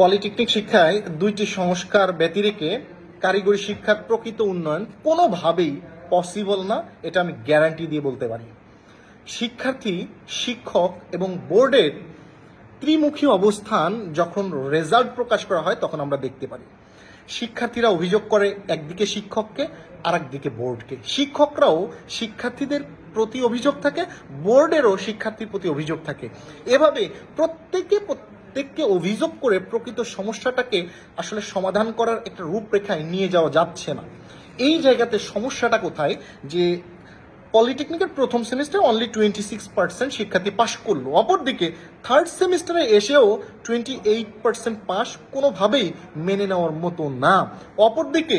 Polytechnic শিক্ষায় দুইটি সংস্কার ব্যতিরেকে কারিগরি শিক্ষার প্রকৃত উন্নয়ন কোনোভাবেই পসিবল না, এটা আমি গ্যারান্টি দিয়ে বলতে পারি। শিক্ষার্থী, শিক্ষক এবং বোর্ডের ত্রিমুখী অবস্থান যখন রেজাল্ট প্রকাশ করা হয়, তখন আমরা দেখতে পারি। শিক্ষার্থীরা অভিযোগ করে একদিকে শিক্ষককে আর একদিকে বোর্ডকে। শিক্ষকরাও শিক্ষার্থীদের প্রতি অভিযোগ থাকে, বোর্ডেরও শিক্ষার্থীর প্রতি অভিযোগ থাকে। এভাবে প্রত্যেকে প্রত্যেককে অভিযোগ করে প্রকৃত সমস্যাটাকে আসলে সমাধান করার একটা রূপরেখায় নিয়ে যাওয়া যাচ্ছে না। এই জায়গাতে সমস্যাটা কোথায়? যে পলিটেকনিকের প্রথম সেমিস্টারে অনলি টোয়েন্টি সিক্স পার্সেন্ট শিক্ষার্থী পাশ করল। অপরদিকে থার্ড সেমিস্টারে এসেও টোয়েন্টি এইট পার্সেন্ট পাস কোনোভাবেই মেনে নেওয়ার মতো না। অপরদিকে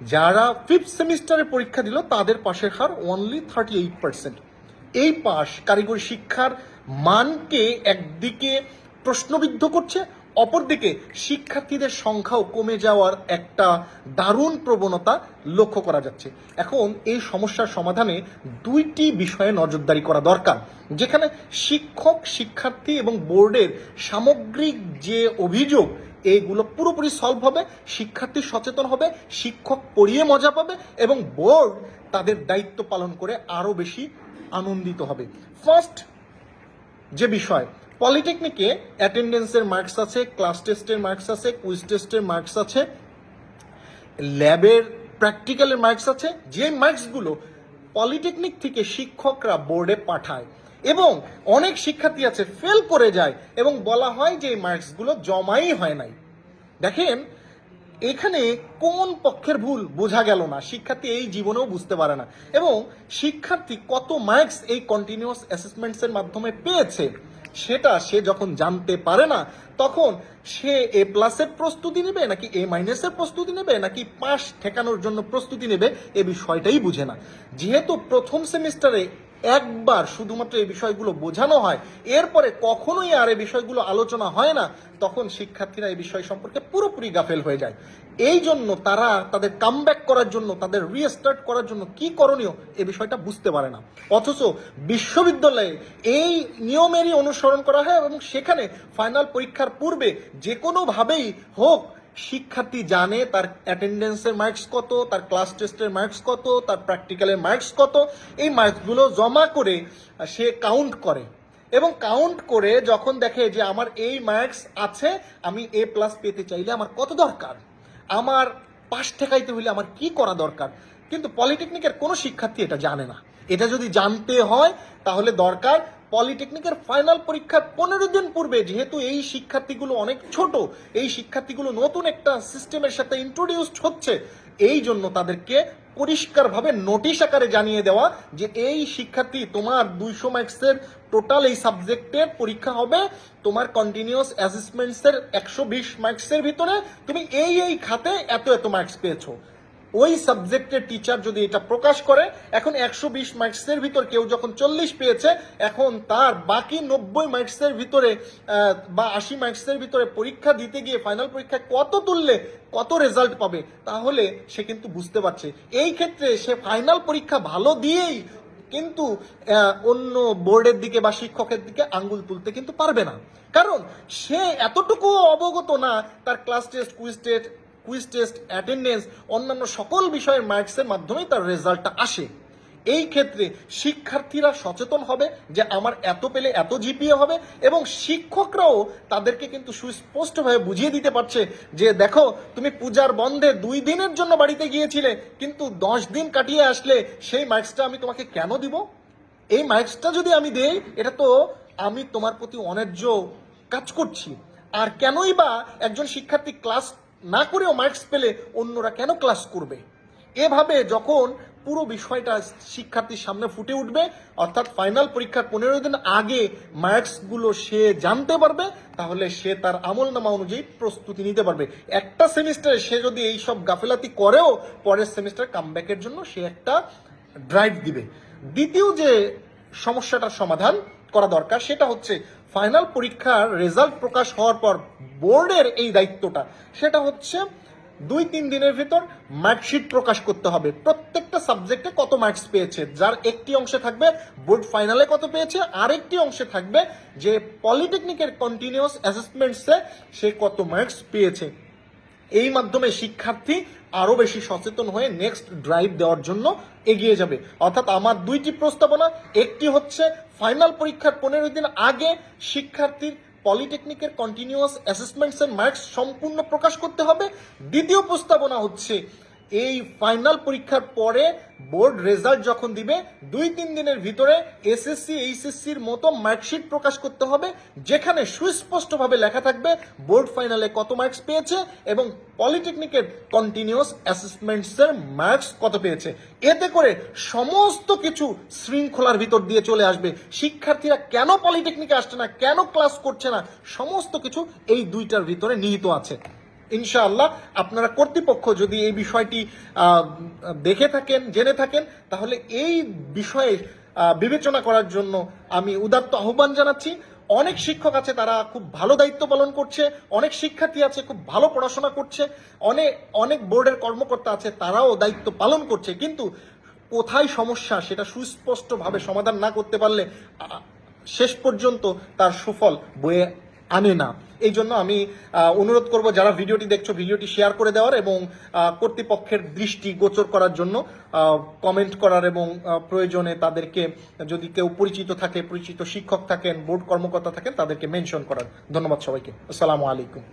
যারা ফিফথ সেমিস্টারে পরীক্ষা দিল, তাদের পাশের হার অনলি থার্টি এইট পার্সেন্ট এই পাশ কারিগরি শিক্ষার মানকে একদিকে প্রশ্নবিদ্ধ করছে। অপরদিকে, শিক্ষার্থীদের সংখ্যাও কমে যাওয়ার একটা দারুণ প্রবণতা লক্ষ্য করা যাচ্ছে। এখন এই সমস্যার সমাধানে দুইটি বিষয়ে নজরদারি করা দরকার, যেখানে শিক্ষক, শিক্ষার্থী এবং বোর্ডের সামগ্রিক যে অভিযোগ এইগুলো পুরোপুরি সলভ হবে, শিক্ষার্থী সচেতন হবে, শিক্ষক পড়িয়ে মজা পাবে এবং বোর্ড তাদের দায়িত্ব পালন করে আরও বেশি আনন্দিত হবে। ফার্স্ট যে বিষয় পলিটেকনিকে অ্যাটেন্ডেন্সের মার্কস আছে, ক্লাস টেস্টের মার্কস আছে, কুইজ টেস্টের মার্কস আছে, ল্যাবের প্র্যাকটিক্যালের মার্কস আছে, যে মার্কসগুলো পলিটেকনিক থেকে শিক্ষকরা বোর্ডে পাঠায় এবং অনেক শিক্ষার্থী আছে ফেল করে যায় এবং বলা হয় যে এই মার্কসগুলো জমাই হয় নাই। দেখেন, এখানে কোন পক্ষের ভুল বোঝা গেল না, শিক্ষার্থী এই জীবনেও বুঝতে পারে না এবং শিক্ষার্থী কত মার্কস এই কন্টিনিউয়াস অ্যাসেসমেন্টসের মাধ্যমে পেয়েছে? সেটা সে যখন জানতে পারে না, তখন সে এ প্লাসের প্রস্তুতি নেবে নাকি এ মাইনাসের প্রস্তুতি নেবে নাকি পাশ ঠেকানোর জন্য প্রস্তুতি নেবে, এ বিষয়টাই বুঝে না। যেহেতু প্রথম সেমিস্টারে একবার শুধুমাত্র এই বিষয়গুলো বোঝানো হয়, এরপরে কখনোই আর এই বিষয়গুলো আলোচনা হয় না, তখন শিক্ষার্থীরা এই বিষয় সম্পর্কে পুরোপুরি গাফেল হয়ে যায়। এই জন্য তারা তাদের কামব্যাক করার জন্য, তাদের রিস্টার্ট করার জন্য কি করণীয়, এ বিষয়টা বুঝতে পারে না। অথচ বিশ্ববিদ্যালয়ে এই নিয়মেরই অনুসরণ করা হয় এবং সেখানে ফাইনাল পরীক্ষার পূর্বে যে কোনোভাবেই হোক শিক্ষার্থী জানে তার অ্যাটেন্ডেন্সের মার্কস কত, তার ক্লাস টেস্টের মার্কস কত, তার প্র্যাকটিক্যালের মার্কস কত, এই মার্কসগুলো জমা করে সে কাউন্ট করে। এবং কাউন্ট করে যখন দেখে যে আমার এই মার্কস আছে, আমি এ প্লাস পেতে চাইলে আমার কত দরকার? আমার পাশ ঠেকাইতে হইলে আমার কি করা দরকার? কিন্তু পলিটেকনিকের কোনো শিক্ষার্থী এটা জানে না। এটা যদি জানতে হয়, তাহলে দরকার পলিটেকনিকের ফাইনাল পরীক্ষার পনেরো দিন পূর্বে, যেহেতু এই শিক্ষার্থীগুলো অনেক ছোট, এই শিক্ষার্থীগুলো নতুন একটা সিস্টেমের সাথে ইন্ট্রোডিউসড হচ্ছে, এই জন্য তাদেরকে পরিষ্কারভাবে নোটিশ আকারে জানিয়ে দেওয়া যে এই শিক্ষার্থী তোমার দুইশো মার্কসের টোটাল এই সাবজেক্টের পরীক্ষা হবে, তোমার কন্টিনিউয়াস অ্যাসেসমেন্টসের একশো বিশ মার্কসের ভিতরে, তুমি এই এই খাতে এত এত মার্কস পেয়েছ। ওই সাবজেক্টের টিচার যদি এটা প্রকাশ করে, এখন একশো বিশ মার্কসের ভিতর কেউ যখন চল্লিশ পেয়েছে, এখন তার বাকি নব্বই মার্কসের ভিতরে বা আশি মার্কসের ভিতরে পরীক্ষা দিতে গিয়ে ফাইনাল পরীক্ষায় কত তুললে কত রেজাল্ট পাবে, তাহলে সে কিন্তু বুঝতে পারছে। এই ক্ষেত্রে সে ফাইনাল পরীক্ষা ভালো দিয়েই কিন্তু অন্য বোর্ডের দিকে বা শিক্ষকের দিকে আঙ্গুল তুলতে কিন্তু পারবে না। কারণ সে এতটুকু অবগত না, তার class test quiz test quiz test, attendance, অন্যান্য সকল বিষয়ের মার্কসের মাধ্যমেই তার রেজাল্টটা আসে। এই ক্ষেত্রে শিক্ষার্থীরা সচেতন হবে যে আমার এত পেলে এত জিপিএ হবে এবং শিক্ষকরাও তাদেরকে কিন্তু সুস্পষ্টভাবে বুঝিয়ে দিতে পারছে যে দেখো, তুমি পূজার বন্ধে দুই দিনের জন্য বাড়িতে গিয়েছিলে, কিন্তু দশ দিন কাটিয়ে আসলে সেই মার্কসটা আমি তোমাকে কেন দিব? এই মার্কসটা যদি আমি দেই, এটা তো আমি তোমার প্রতি অন্যায্য কাজ করছি। আর কেনই বা একজন শিক্ষার্থী ক্লাস না করেও মার্কস পেলে অন্যরা কেন ক্লাস করবে? এভাবে যখন পুরো বিষয়টা শিক্ষার্থীর সামনে ফুটে উঠবে, অর্থাৎ ফাইনাল পরীক্ষার পনেরো দিন আগে মার্কসগুলো সে জানতে পারবে, তাহলে সে তার আমল নামা অনুযায়ী প্রস্তুতি নিতে পারবে। একটা সেমিস্টারে সে যদি এই সব গাফেলাতি করেও, পরের সেমিস্টার কামব্যাকের জন্য সে একটা ড্রাইভ দিবে। দ্বিতীয় যে সমস্যাটার সমাধান করা দরকার, সেটা হচ্ছে ফাইনাল পরীক্ষার রেজাল্ট প্রকাশ হওয়ার পর বোর্ডের এই দায়িত্বটা, সেটা হচ্ছে দুই তিন দিনের ভিতর মার্কশিট প্রকাশ করতে হবে। প্রত্যেকটা সাবজেক্টে কত মার্কস পেয়েছে, যার একটি অংশে থাকবে বোর্ড ফাইনালে কত পেয়েছে, আরেকটি অংশে থাকবে যে পলিটেকনিকের কন্টিনিউয়াস অ্যাসেসমেন্টসে সে কত মার্কস পেয়েছে। এই মাধ্যমে শিক্ষার্থী আরও বেশি সচেতন হয়ে নেক্সট ড্রাইভ দেওয়ার জন্য এগিয়ে যাবে। অর্থাৎ আমার দুইটি প্রস্তাবনা, একটি হচ্ছে ফাইনাল পরীক্ষার পনেরো দিন আগে শিক্ষার্থীর পলিটেকনিকের কন্টিনিউয়াস অ্যাসেসমেন্টস এর মার্কস সম্পূর্ণ প্রকাশ করতে হবে। দ্বিতীয় প্রস্তাবনা হচ্ছে এই ফাইনাল পরীক্ষার পরে বোর্ড রেজাল্ট যখন দিবে, দুই তিন দিনের ভিতরে এসএসসি এইচএসসির মতো মার্কশিট প্রকাশ করতে হবে, যেখানে সুস্পষ্টভাবে লেখা থাকবে বোর্ড ফাইনালে কত মার্কস পেয়েছে এবং পলিটেকনিকের কন্টিনিউয়াস অ্যাসেসমেন্টসের মার্কস কত পেয়েছে। এতে করে সমস্ত কিছু শৃঙ্খলার ভিতর দিয়ে চলে আসবে। শিক্ষার্থীরা কেন পলিটেকনিকে আসছে না, কেন ক্লাস করছে না, সমস্ত কিছু এই দুইটার ভিতরে নিহিত আছে। ইনশাআল্লাহ আপনারা কর্তৃপক্ষ যদি এই বিষয়টি দেখে থাকেন, জেনে থাকেন, তাহলে এই বিষয়ে বিবেচনা করার জন্য আমি উদাত্ত আহ্বান জানাচ্ছি। অনেক শিক্ষক আছে তারা খুব ভালো দায়িত্ব পালন করছে, অনেক শিক্ষার্থী আছে খুব ভালো পড়াশোনা করছে অনেক অনেক বোর্ডের কর্মকর্তা আছে তারাও দায়িত্ব পালন করছে, কিন্তু কোথায় সমস্যা সেটা সুস্পষ্টভাবে সমাধান না করতে পারলে শেষ পর্যন্ত তার সুফল বয়ে আনে না। এই জন্য আমি অনুরোধ করব যারা ভিডিওটি দেখছ, ভিডিওটি শেয়ার করে দেওয়ার এবং কর্তৃপক্ষের দৃষ্টি গোচর করার জন্য কমেন্ট করার এবং প্রয়োজনে তাদেরকে যদি কেউ পরিচিত থাকে, পরিচিত শিক্ষক থাকেন, বোর্ড কর্মকর্তা থাকেন, তাদেরকে মেনশন করার। ধন্যবাদ সবাইকে। আসসালামু আলাইকুম।